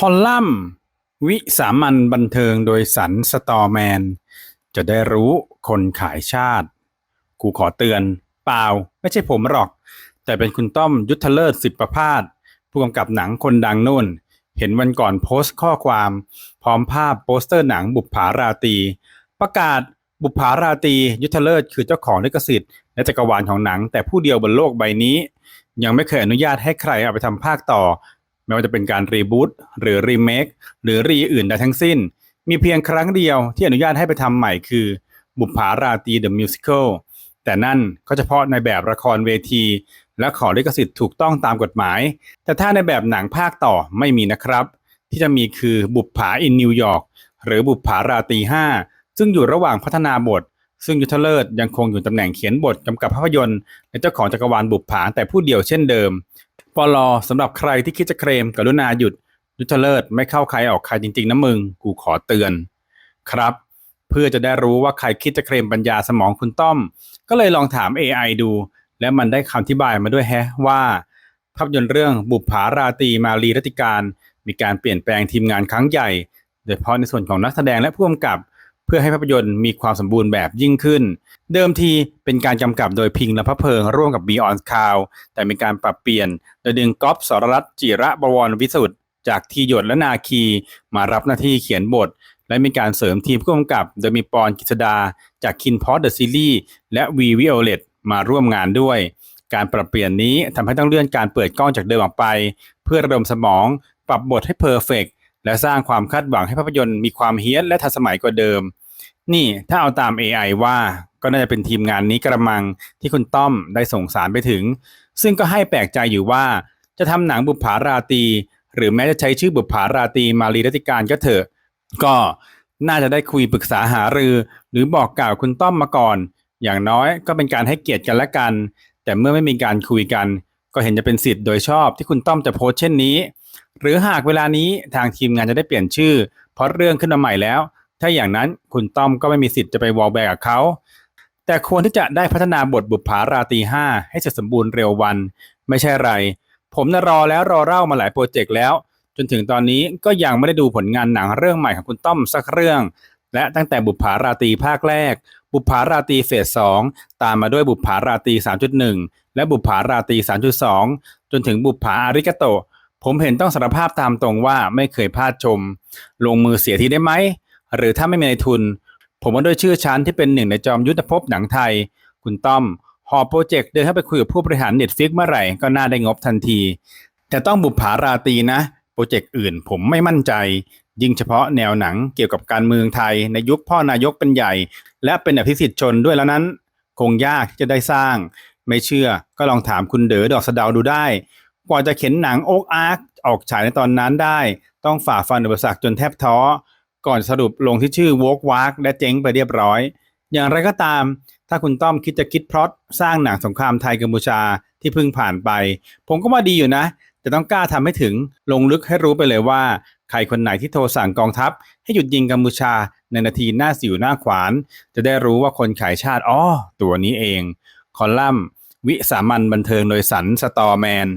คอลัมน์ วิสามัญบันเทิงโดยสันสตอแมน จะได้รู้คนขายชาติกูขอเตือน เปล่า ไม่ใช่ผมหรอก แต่เป็นคุณต้อมยุทธเลิศสิบประพาสผู้กำกับหนังคนดังนู่น เห็นวันก่อนโพสต์ข้อความ พร้อมภาพโปสเตอร์หนังบุปผาราตี ประกาศบุปผาราตี ยุทธเลิศคือเจ้าของลิขสิทธิ์และจักรวาลของหนัง แต่ผู้เดียวบนโลกใบนี้ ยังไม่เคยอนุญาตให้ใครเอาไปทำภาคต่อ ไม่ว่าจะเป็นการรีบูตหรือรีเมคหรือรีอื่นใดทั้งสิ้น มีเพียงครั้งเดียวที่อนุญาตให้ไปทำใหม่คือ บุปผาราตีเดอะมิวสิควลแต่นั่นก็เฉพาะในแบบละครเวที และขอลิขสิทธิ์ถูกต้องตามกฎหมาย แต่ถ้าในแบบหนังภาคต่อไม่มีนะครับ ที่จะมีคือบุปผาอินนิวยอร์กหรือบุปผาราตี5ซึ่งอยู่ระหว่างพัฒนาบท ซึ่งยุทธเลิศยังคงอยู่ตำแหน่งเขียนบทกำกับภาพยนตร์และเจ้าของจักรวาลบุปผาแต่ผู้เดียวเช่นเดิม ปลอสำหรับใครที่คิดจะเคลมกรุณาหยุดยุทธเลิศไม่เข้าใครออกใครจริงๆนะมึง กูขอเตือน ครับ เพื่อจะได้รู้ว่าใครคิดจะเคลมปัญญาสมองคุณต้อม ก็เลยลองถาม AI ดู และมันได้คำอธิบายมาด้วยแฮะว่า ภาพยนตร์เรื่องบุปผาราตีมารีรัติการ มีการเปลี่ยนแปลงทีมงานครั้งใหญ่ โดยเฉพาะในส่วนของนักแสดงและผู้กำกับ เพื่อให้ภาพยนตร์มีความสมบูรณ์แบบยิ่งขึ้น เดิมทีเป็นการกำกับโดยพิงและพระเพลิงร่วมกับ Beyond Cloud แต่มีการปรับเปลี่ยนโดยดึงก๊อฟสรรัตจิระบวรวิสุทธ์จากทีหยดและนาคีมารับหน้าที่เขียนบท และมีการเสริมทีมผู้กำกับ โดยมีปอนกิษดา จากคินพอดเดอะซีรีส์และวีวิโอเลตมาร่วมงานด้วย การปรับเปลี่ยนนี้ทำให้ต้องเลื่อนการเปิดกล้องจากเดิมออกไป เพื่อระดมสมอง ปรับบทให้เพอร์เฟก และสร้างความคาดหวังให้ภาพยนตร์มีความเฮี้ยนและทันสมัยกว่าเดิม นี่ถ้าเอาตาม AI ว่าก็น่าจะเป็นทีมงานนี้กระมังที่คุณต้อมได้ส่งสารไปถึง ซึ่งก็ให้แปลกใจอยู่ว่า จะทำหนังบุปผาราตี หรือแม้จะใช้ชื่อบุปผาราตีมารีรัติการก็เถอะ ก็น่าจะได้คุยปรึกษาหารือ หรือบอกกล่าวคุณต้อมมาก่อน อย่างน้อยก็เป็นการให้เกียรติกันและกัน แต่เมื่อไม่มีการคุยกัน ก็เห็นจะเป็นสิทธิ์โดยชอบที่คุณต้อมจะโพสต์เช่นนี้ หรือหากเวลานี้ทางทีมงานจะได้เปลี่ยนชื่อ เพราะเรื่องขึ้นมาใหม่แล้ว ถ้าอย่างนั้นคุณต้อมก็ไม่มีสิทธิ์จะไปวอลแบกกับเขา แต่ควรที่จะได้พัฒนาบทบุปผาราตีห้าให้เสร็จสมบูรณ์เร็ววัน ไม่ใช่ไร ผมน่ะรอแล้วรอเล่ามาหลายโปรเจกต์แล้ว จนถึงตอนนี้ก็ยังไม่ได้ดูผลงานหนังเรื่องใหม่ของคุณต้อมสักเรื่อง และตั้งแต่บุปผาราตีภาคแรก บุปผาราตีเฟสสองตามมาด้วยบุปผาราตี3.1 และบุปผาราตี3.2 จนถึงบุปผาอาริกาโต ผมเห็นต้องสารภาพตามตรงว่าไม่เคยพลาดชม ลงมือเสียทีได้ไหม หรือถ้าไม่มีในทุน ผมว่าด้วยชื่อชั้นที่เป็นหนึ่งในจอมยุทธภพหนังไทย คุณต้อม หอบโปรเจกต์เดินเข้าไปคุยกับผู้บริหารเน็ตฟิกเมื่อไหร่ก็น่าได้งบทันที แต่ต้องบุปผาราตรีนะ โปรเจกต์อื่นผมไม่มั่นใจ ยิ่งเฉพาะแนวหนังเกี่ยวกับการเมืองไทย ในยุคพ่อนายกเป็นใหญ่ และเป็นอภิสิทธิ์ชนด้วยแล้วนั้น คงยากที่จะได้สร้าง ไม่เชื่อก็ลองถามคุณเด๋อดอกสะดาวดูได้ กว่าจะเข็นหนังโอ๊กอาร์คออกฉายในตอนนั้นได้ ต้องฝ่าฟันอุปสรรคจนแทบท้อ ก่อนสรุปลงที่ชื่อ w o k w a r k และเจ๊งไปเรียบร้อย อย่างไรก็ตาม ถ้าคุณต้อมคิดจะคิดพล็อตสร้างหนังสงครามไทยกัมพูชาที่เพิ่งผ่านไป ผมก็ว่าดีอยู่นะ แต่ต้องกล้าทำให้ถึงลงลึกให้รู้ไปเลยว่า ใครคนไหนที่โทรสั่งกองทัพ ให้หยุดยิงกัมพูชาในนาทีหน้าสิวหน้าขวาน จะได้รู้ว่าคนขายชาติอ้อตัวนี้เอง คอลัมน์ วิสามันบันเทิงโดยสันสตอแมน